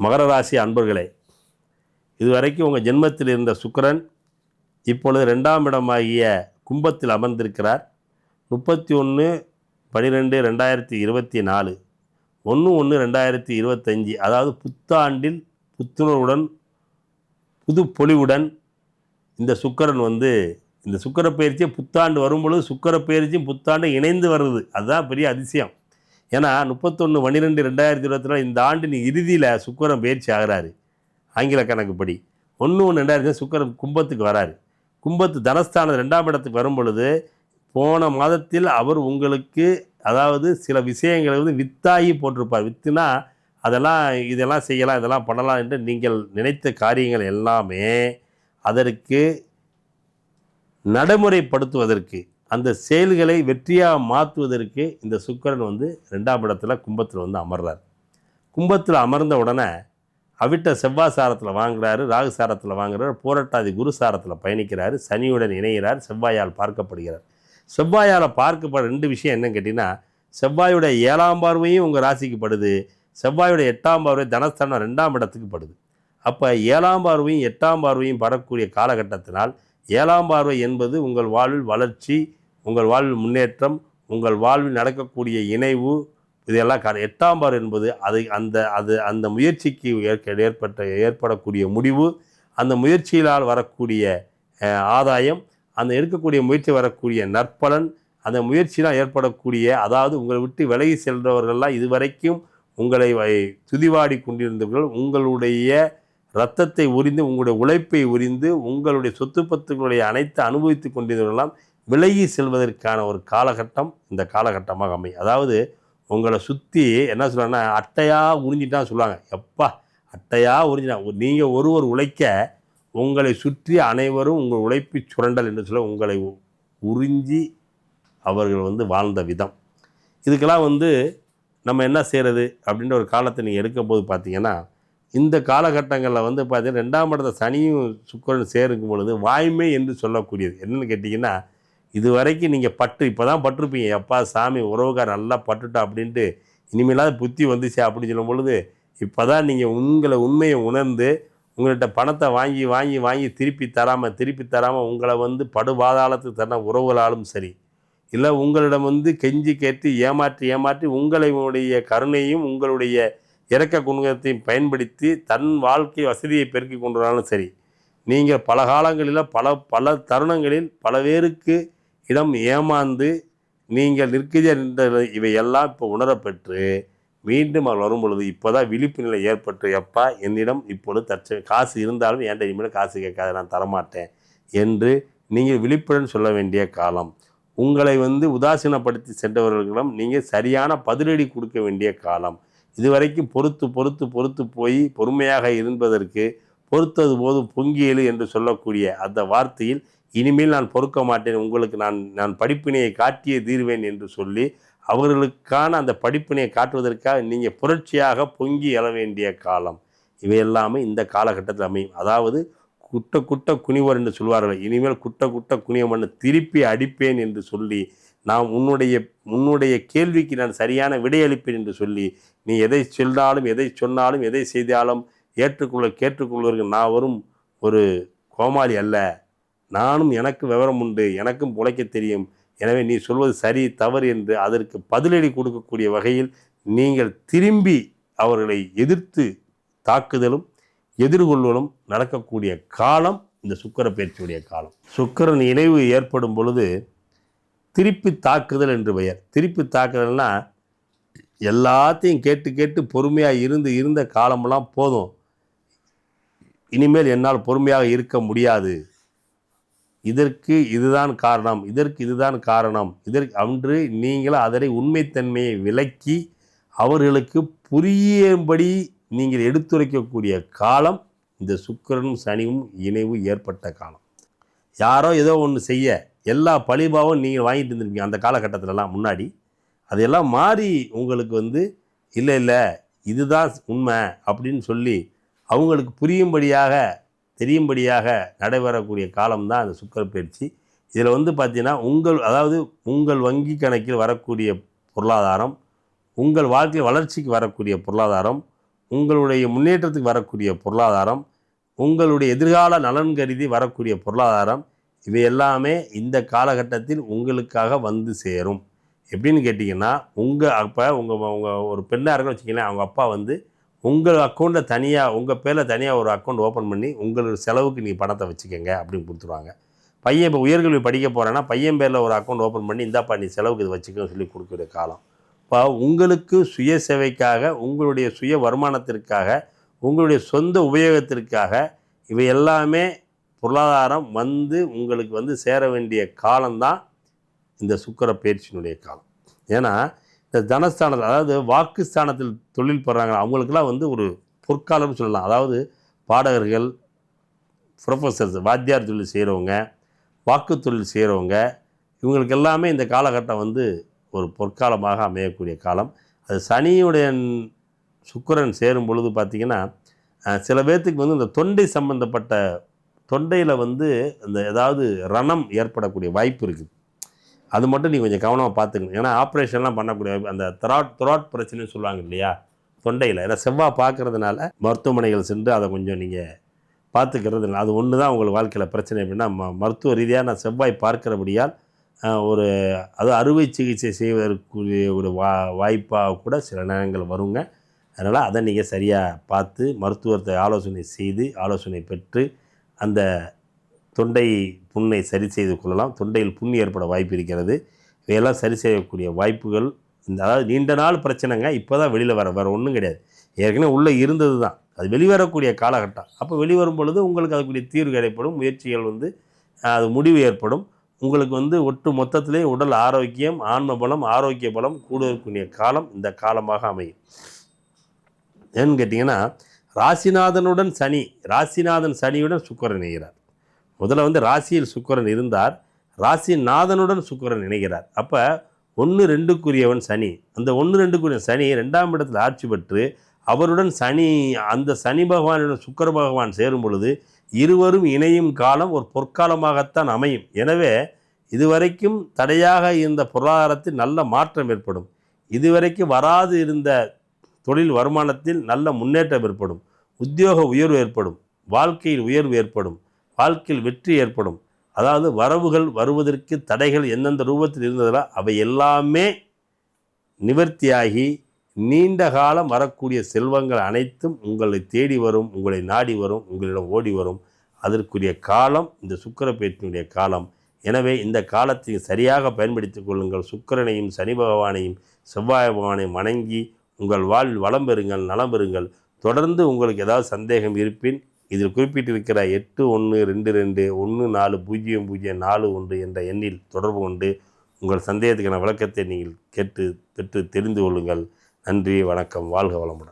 மகர ராசி அன்பர்களே இதுவரைக்கும் உங்கள் ஜென்மத்தில் இருந்த சுக்கரன் இப்பொழுது ரெண்டாம் இடமாகிய கும்பத்தில் அமர்ந்திருக்கிறார். முப்பத்தி ஒன்று பனிரெண்டு ரெண்டாயிரத்தி இருபத்தி நாலு ஒன்று ஒன்று ரெண்டாயிரத்தி இருபத்தஞ்சி அதாவது புத்தாண்டில் புத்துணர்வுடன் புது பொலிவுடன் இந்த சுக்கரன் வந்து இந்த சுக்கர பயிற்சியை புத்தாண்டு வரும்பொழுது சுக்கர பயிற்சியும் புத்தாண்டு இணைந்து வருது. அதுதான் பெரிய அதிசயம். ஏன்னா முப்பத்தொன்று பன்னிரெண்டு ரெண்டாயிரத்தி இருபத்தி நாலு இந்த ஆண்டின் இறுதியில் சுக்கரம் பயிற்சி ஆகிறாரு. ஆங்கில கணக்குப்படி ஒன்று ஒன்று ரெண்டாயிரத்தி சுக்கரம் கும்பத்துக்கு வராரு. கும்பத்து தனஸ்தானம் ரெண்டாம் இடத்துக்கு வரும் பொழுது போன மாதத்தில் அவர் உங்களுக்கு அதாவது சில விஷயங்களை வந்து வித்தாகி போட்டிருப்பார். வித்துனா அதெல்லாம் இதெல்லாம் செய்யலாம் இதெல்லாம் பண்ணலாம் என்று நீங்கள் நினைத்த காரியங்கள் எல்லாமே அதற்கு நடைமுறைப்படுத்துவதற்கு அந்த செயல்களை வெற்றியாக மாற்றுவதற்கு இந்த சுக்கரன் வந்து ரெண்டாம் இடத்துல கும்பத்தில் வந்து அமர்றார். கும்பத்தில் அமர்ந்த உடனே அவிட்ட செவ்வாய் சாரத்தில் வாங்குறாரு ராகு சாரத்தில் வாங்குறாரு போராட்டாதி குரு சாரத்தில் பயணிக்கிறாரு சனியுடன் இணைகிறார் செவ்வாயால் பார்க்கப்படுகிறார். செவ்வாயால் பார்க்கப்பட ரெண்டு விஷயம் என்னன்னு கேட்டிங்கன்னா செவ்வாயுடைய ஏழாம் பார்வையும் உங்கள் ராசிக்கு படுது செவ்வாயுடைய எட்டாம் பார்வை தனஸ்தானம் ரெண்டாம் இடத்துக்கு படுது. அப்போ ஏழாம் பார்வையும் எட்டாம் பார்வையும் படக்கூடிய காலகட்டத்தினால் ஏழாம் பார்வை என்பது உங்கள் வாழ்வில் வளர்ச்சி உங்கள் வாழ்வில் முன்னேற்றம் உங்கள் வாழ்வில் நடக்கக்கூடிய இணைவு இதெல்லாம் க எட்டாம் பார் என்பது அது அந்த அது அந்த முயற்சிக்கு ஏற்பட்ட ஏற்படக்கூடிய முடிவு அந்த முயற்சியினால் வரக்கூடிய ஆதாயம் அந்த எடுக்கக்கூடிய முயற்சி வரக்கூடிய நற்பலன் அந்த முயற்சியினால் ஏற்படக்கூடிய அதாவது உங்களை விட்டு விலகி செல்றவர்கள்லாம் இதுவரைக்கும் உங்களை துதிவாடி கொண்டிருந்தவர்கள் உங்களுடைய ரத்தத்தை உரிந்து உங்களுடைய உழைப்பை உரிந்து உங்களுடைய சொத்து பத்துக்களுடைய அனைத்து அனுபவித்து கொண்டிருந்தவர்களெல்லாம் விலகி செல்வதற்கான ஒரு காலகட்டம் இந்த காலகட்டமாக அமையும். அதாவது உங்களை சுற்றி என்ன சொல்கிறாங்கன்னா அட்டையாக உறிஞ்சிட்டான்னு சொல்லுவாங்க. எப்பா அட்டையாக உறிஞ்சினா நீங்கள் ஒருவர் உழைக்க உங்களை சுற்றி அனைவரும் உங்கள் உழைப்பு சுரண்டல் என்று சொல்ல உங்களை உ- உறிஞ்சி அவர்கள் வந்து வாழ்ந்த விதம். இதுக்கெல்லாம் வந்து நம்ம என்ன செய்கிறது அப்படின்ற ஒரு காலத்தை நீங்கள் எடுக்கும்போது பார்த்தீங்கன்னா இந்த காலகட்டங்களில் வந்து பார்த்தீங்கன்னா ரெண்டாம் இடத்த சனியும் சுக்கரன் சேருக்கும் பொழுது வாய்மை என்று சொல்லக்கூடியது. என்னென்னு கேட்டிங்கன்னா இது வரைக்கும் நீங்கள் பட்டு இப்போ தான் பட்டிருப்பீங்க. எப்பா சாமி உறவுக்கார் நல்லா பட்டுட்டா அப்படின்ட்டு இனிமேலாவது புத்தி வந்துச்சு அப்படின்னு சொல்லும் பொழுது இப்போ தான் நீங்கள் உங்களை உண்மையை உணர்ந்து உங்கள்கிட்ட பணத்தை வாங்கி வாங்கி வாங்கி திருப்பி தராமல் திருப்பி தராமல் உங்களை வந்து படுபாதாளத்துக்கு தர உறவுகளாலும் சரி இல்லை உங்களிடம் வந்து கெஞ்சி கேட்டு ஏமாற்றி ஏமாற்றி உங்களுடைய கருணையும் உங்களுடைய இறக்க குணத்தையும் பயன்படுத்தி தன் வாழ்க்கை வசதியை பெருக்கி கொண்டு வராலும் சரி நீங்கள் பல காலங்களில் பல பல தருணங்களில் பல பேருக்கு இடம் ஏமாந்து நீங்கள் நிற்கிறீர்கள் என்ற இவையெல்லாம் இப்போ உணரப்பெற்று மீண்டும் அவர் வரும் பொழுது இப்போ தான் விழிப்பு நிலை ஏற்பட்டு எப்பா என்னிடம் இப்பொழுது தற்ச காசு இருந்தாலும் என்கிட்ட இனிமேல் காசு கேட்காத நான் தரமாட்டேன் என்று நீங்கள் விழிப்புடன் சொல்ல வேண்டிய காலம். உங்களை வந்து உதாசீனப்படுத்தி சென்றவர்களிடம் நீங்கள் சரியான பதிலடி கொடுக்க வேண்டிய காலம். இதுவரைக்கும் பொறுத்து பொறுத்து பொறுத்து போய் பொறுமையாக இருப்பதற்கு பொறுத்தது போது பொங்கியலு என்று சொல்லக்கூடிய அந்த வார்த்தையில் இனிமேல் நான் பொறுக்க மாட்டேன். உங்களுக்கு நான் நான் படிப்பினையை காட்டியே தீர்வேன் என்று சொல்லி அவர்களுக்கான அந்த படிப்பினையை காட்டுவதற்காக நீங்கள் புரட்சியாக பொங்கி எழ வேண்டிய காலம். இவை எல்லாமே இந்த காலகட்டத்தில் அமையும். அதாவது குட்ட குட்ட குனிவர் என்று சொல்வார்கள். இனிமேல் குட்ட குட்ட குனியவன் திருப்பி அடிப்பேன் என்று சொல்லி நான் உன்னுடைய உன்னுடைய கேள்விக்கு நான் சரியான விடையளிப்பேன் என்று சொல்லி நீ எதை சொன்னாலும் எதை சொன்னாலும் எதை செய்தாலும் ஏற்றுக்கொள்ள கேட்டுக்கொள்வதற்கு நான் வரும் ஒரு கோமாளி அல்ல. நானும் எனக்கு விவரம் உண்டு எனக்கும் உழைக்க தெரியும். எனவே நீ சொல்வது சரி தவறு என்று அதற்கு பதிலடி கொடுக்கக்கூடிய வகையில் நீங்கள் திரும்பி அவர்களை எதிர்த்து தாக்குதலும் எதிர்கொள்வதும் நடக்கக்கூடிய காலம் இந்த சுக்கர பயிற்சியுடைய காலம். சுக்கரன் இணைவு ஏற்படும் பொழுது திருப்பி தாக்குதல் என்று பெயர். திருப்பி தாக்குதல்னால் எல்லாத்தையும் கேட்டு கேட்டு பொறுமையாக இருந்து இருந்த காலமெல்லாம் போதும். இனிமேல் என்னால் பொறுமையாக இருக்க முடியாது. இதற்கு இதுதான் காரணம் இதற்கு இதுதான் காரணம். இதற்கு அன்று நீங்கள் அதனை உண்மைத்தன்மையை விளக்கி அவர்களுக்கு புரியும்படி நீங்கள் எடுத்துரைக்கக்கூடிய காலம் இந்த சுக்கிரனும் சனியும் இணைவு ஏற்பட்ட காலம். யாரோ ஏதோ ஒன்று செய்ய எல்லா பழிபாவும் நீங்கள் வாங்கிட்டு இருந்திருப்பீங்க அந்த காலகட்டத்திலலாம் முன்னாடி. அதையெல்லாம் மாறி உங்களுக்கு வந்து இல்லை இல்லை இதுதான் உண்மை அப்படின்னு சொல்லி அவங்களுக்கு புரியும்படியாக தெரியும்படியாக நடைபெறக்கூடிய காலம்தான் அந்த சுக்கர பயிற்சி. இதில் வந்து பார்த்தீங்கன்னா உங்கள் அதாவது உங்கள் வங்கி கணக்கில் வரக்கூடிய பொருளாதாரம் உங்கள் வாழ்க்கை வளர்ச்சிக்கு வரக்கூடிய பொருளாதாரம் உங்களுடைய முன்னேற்றத்துக்கு வரக்கூடிய பொருளாதாரம் உங்களுடைய எதிர்கால நலன் கருதி வரக்கூடிய பொருளாதாரம் இவை எல்லாமே இந்த காலகட்டத்தில் உங்களுக்காக வந்து சேரும். எப்படின்னு கேட்டிங்கன்னா உங்கள் அப்போ உங்கள் உங்கள் ஒரு பெண்ணாக இருக்குன்னு வச்சுக்கங்களேன் அவங்க அப்பா வந்து உங்கள் அக்கௌண்ட்டில் தனியாக உங்கள் பேரில் தனியாக ஒரு அக்கௌண்ட் ஓப்பன் பண்ணி உங்களோட செலவுக்கு நீ பணத்தை வச்சுக்கோங்க அப்படின்னு கொடுத்துருவாங்க. பையன் இப்போ உயர்கல்வி படிக்க போகிறேன்னா பையன் பேரில் ஒரு அக்கௌண்ட் ஓப்பன் பண்ணி இந்தாப்பா நீ செலவுக்கு இது வச்சுக்கன்னு சொல்லி கொடுக்குற காலம். இப்போ உங்களுக்கு சுய சேவைக்காக உங்களுடைய சுய வருமானத்திற்காக உங்களுடைய சொந்த உபயோகத்திற்காக இவை எல்லாமே பொருளாதாரம் வந்து உங்களுக்கு வந்து சேர வேண்டிய காலம்தான் இந்த சுக்கர பயிற்சியினுடைய காலம். ஏன்னா இந்த தனஸ்தானத்தில் அதாவது வாக்குஸ்தானத்தில் தொழில் பெறாங்க அவங்களுக்கெல்லாம் வந்து ஒரு பொற்காலம்னு சொல்லலாம். அதாவது பாடகர்கள் ப்ரொஃபஸர்ஸ் வாத்தியார் தொழில் செய்கிறவங்க வாக்கு தொழில் செய்கிறவங்க இவங்களுக்கு எல்லாமே இந்த காலகட்டம் வந்து ஒரு பொற்காலமாக அமையக்கூடிய காலம். அது சனியுடைய சுக்கிரன் சேரும் பொழுது பார்த்திங்கன்னா சில பேர்த்துக்கு வந்து இந்த தொண்டை சம்பந்தப்பட்ட தொண்டையில் வந்து இந்த ஏதாவது ரணம் ஏற்படக்கூடிய வாய்ப்பு இருக்குது. அது மட்டும் நீங்கள் கொஞ்சம் கவனமாக பார்த்துக்கணும். ஏன்னா ஆப்ரேஷன்லாம் பண்ணக்கூடிய அந்த த்ராட் த்ராட் பிரச்சனைன்னு சொல்லுவாங்க இல்லையா? தொண்டையில். ஏன்னா செவ்வாய் பார்க்கறதுனால மருத்துவமனைகள் சென்று அதை கொஞ்சம் நீங்கள் பார்த்துக்கிறது இல்லை. அது ஒன்று தான் உங்களுக்கு வாழ்க்கையில் பிரச்சனை அப்படின்னா ம மருத்துவ ரீதியாக நான் செவ்வாய் பார்க்கிறபடியால் ஒரு அது அறுவை சிகிச்சை செய்வதற்குரிய ஒரு வா வாய்ப்பாக கூட சில நேரங்கள் வருங்க. அதனால் அதை நீங்கள் சரியாக பார்த்து மருத்துவத்தை ஆலோசனை செய்து ஆலோசனை பெற்று அந்த தொண்டை புண்ணை சரி செய்து கொள்ளலாம். தொண்டையில் புண் ஏற்பட வாய்ப்பு இருக்கிறது. இவையெல்லாம் சரி செய்யக்கூடிய வாய்ப்புகள். இந்த அதாவது நீண்ட நாள் பிரச்சனைங்க. இப்போ தான் வெளியில் வர வேறு ஒன்றும் கிடையாது. ஏற்கனவே உள்ளே இருந்தது தான் அது வெளிவரக்கூடிய காலகட்டம். அப்போ வெளிவரும் பொழுது உங்களுக்கு அதுக்குரிய தீர்வு கிடைப்படும் முயற்சிகள் வந்து அது முடிவு ஏற்படும். உங்களுக்கு வந்து ஒட்டு மொத்தத்திலே உடல் ஆரோக்கியம் ஆன்ம பலம் ஆரோக்கிய பலம் கூடுவதற்குரிய காலம் இந்த காலமாக அமையும். ஏன்னு கேட்டிங்கன்னா ராசிநாதனுடன் சனி ராசிநாதன் சனியுடன் சுக்கரன் இணைகிறார் முதல்ல வந்து ராசியில் சுக்கிரன் இருந்தார். ராசி நாதனுடன் சுக்கிரன் இணைகிறார். அப்போ ஒன்று ரெண்டுக்குரியவன் சனி. அந்த ஒன்று ரெண்டுக்குரிய சனி ரெண்டாம் இடத்தில் ஆட்சி பெற்று அவருடன் சனி அந்த சனி பகவானுடன் சுக்கிர பகவான் சேரும் பொழுது இருவரும் இணையும் காலம் ஒரு பொற்காலமாகத்தான் அமையும். எனவே இதுவரைக்கும் தடையாக இருந்த பொருளாதாரத்தில் நல்ல மாற்றம் ஏற்படும். இதுவரைக்கும் வராது இருந்த தொழில் வருமானத்தில் நல்ல முன்னேற்றம் ஏற்படும். உத்தியோக உயர்வு ஏற்படும். வாழ்க்கையில் உயர்வு ஏற்படும். வாழ்க்கையில் வெற்றி ஏற்படும். அதாவது வரவுகள் வருவதற்கு தடைகள் எந்தெந்த ரூபத்தில் இருந்ததோ அவை எல்லாமே நிவர்த்தியாகி நீண்ட காலம் வரக்கூடிய செல்வங்கள் அனைத்தும் உங்களை தேடி வரும் உங்களை நாடி வரும் உங்களிடம் ஓடி வரும். அதற்குரிய காலம் இந்த சுக்கரபேற்றினுடைய காலம். எனவே இந்த காலத்தை சரியாக பயன்படுத்திக் கொள்ளுங்கள். சுக்கரனையும் சனி பகவானையும் செவ்வாய் பகவானையும் வணங்கி உங்கள் வாழ்வில் வளம் பெறுங்கள் நலம் பெறுங்கள். தொடர்ந்து உங்களுக்கு ஏதாவது சந்தேகம் இருப்பின் இதில் குறிப்பிட்டிருக்கிற எட்டு ஒன்று ரெண்டு ரெண்டு ஒன்று நாலு பூஜ்ஜியம் பூஜ்ஜியம் நாலு ஒன்று என்ற எண்ணில் தொடர்பு கொண்டு உங்கள் சந்தேகத்துக்கான விளக்கத்தை நீங்கள் கேட்டு பெற்று தெரிந்து கொள்ளுங்கள். நன்றி வணக்கம் வாழ்க வளமுடன்.